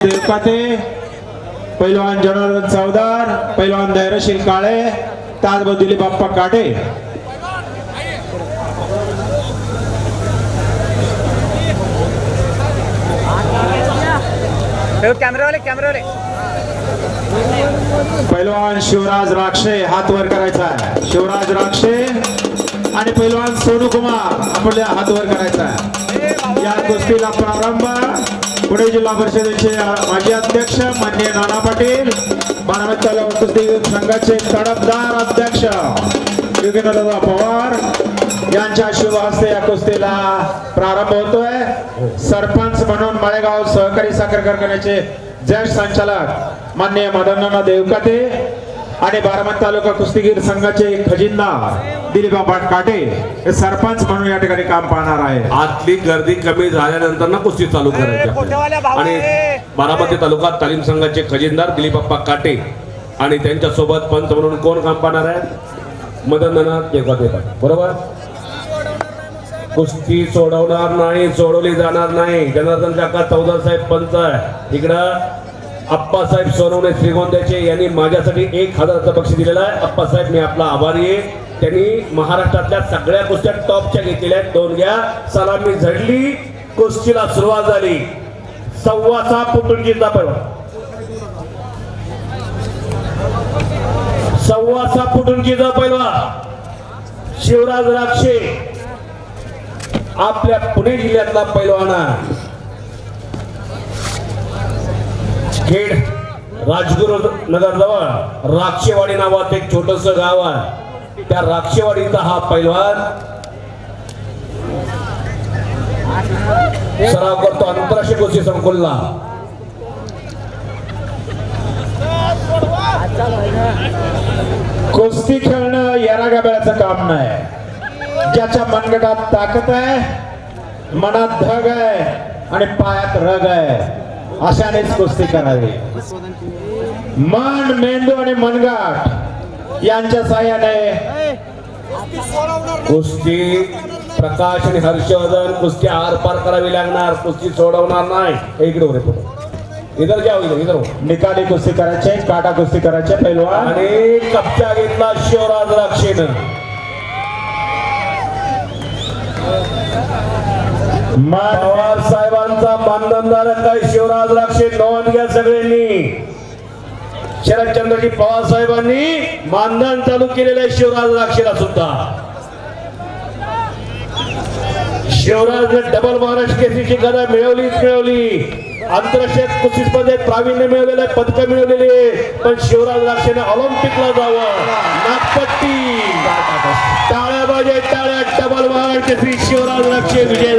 देवकाते पैलवान जनार्दन चौदार पैलवान धैर्यशील काळे त्याचबरोबर दिलीप बाप्पा काटे. पैलवान शिवराज राक्षे हात वर करायचा आहे. शिवराज राक्षे आणि पैलवान सोनू कुमार आपल्या हात वर करायचा आहे. या कुस्तीला प्रारंभ पुणे जिल्हा परिषदेचे माजी अध्यक्ष मान्य नाना पाटील बारामती तालुका कुस्ती संघाचे तडफदार अध्यक्ष योगेंद्रदा पवार यांच्या शुभ हस्ते या कुस्तीला प्रारंभ होतोय. सरपंच म्हणून माळेगाव सहकारी साखर कारखान्याचे ज्येष्ठ संचालक मान्य मदन देवकाते आणि बारामती तालुका कुस्तीगीर संघाचे खजिनदार दिलीपा काटे हे सरपंच म्हणून या ठिकाणी काम पाहणार आहे आतली गर्दी कमी झाल्यानंतर ना कुस्ती चालू करायची. आणि बारामती तालुका तालीम संघाचे खजिनदार दिलीपप्पा काटे आणि त्यांच्यासोबत पंच म्हणून कोण काम पाहणार आहे? मदननाथ देवकाते बरोबर? कुस्ती सोडवणार नाही सोडवली जाणार नाही. जनार्दन काका चौदा साहेब पंच आहे. इकडं अप्पासाहेब सोनवणे श्रीगोंद्याचे यांनी माझ्यासाठी एक हजाराचं पक्ष दिलेला आहे. अप्पासाहेब मी आपला आभारी आहे. त्यांनी महाराष्ट्रातल्या सगळ्या कुस्त्या टॉपच्या घेतलेल्या आहेत. दोन घ्या. सलामी झडली. कुस्तीला सुरुवात झाली. सव्वा सहा फुटूंचीचा पैलवान सव्वा सहा फुटूंचीचा पहिला शिवराज राक्षे आपल्या पुणे जिल्ह्यातला पैलवाना आहे. खेड राजगुरु नगर जवळ राक्षेवाडी नावात एक छोटस गाव आहे. त्या राक्षेवाडीचा हा पैलवान सराव करतो आंतरराष्ट्रीय कुस्ती संकुलला. कुस्ती खेळणं यारा गाब्याचं काम नाही. ज्याच्या मनगटात ताकद आहे मनात धग आहे आणि पायात रग आहे. अशानेच कुस्ती करावी मन मेंदू आणि मनगाट यांच्या साह्याने कुस्ती प्रकाश आणि हर्षवर्धन कुस्ती आर पार करावी लागणार कुस्ती सोडवणार नाही. इकडे उभे पुढे. इधर जाऊ इधर इधर. निकाली कुस्ती करायचे काटा कुस्ती करायचे पैलवान. आणि कप्प्या घेतला शिवराज राक्षेनं. पवार साहेबांचा मानधनधारक काय शिवराज राक्षे नोंद घ्या सगळ्यांनी. शरदचंद्रजी पवार साहेबांनी मानधन चालू केलेलं आहे शिवराज राक्षेला सुद्धा. शिवराजने डबल महाराष्ट्र केसीची गदा मिळवलीच मिळवली. आंतरराष्ट्रीय कुस्ती स्पर्धेत प्रावीण्य मिळवलेलं आहे पदक मिळवलेली आहे पण शिवराज राक्षेने ऑलिम्पिकला जावं. नागपट्टी. टाळ्या बाजे टाळ्या. डबल महाराष्ट्र केसरी शिवराज राक्षे विजय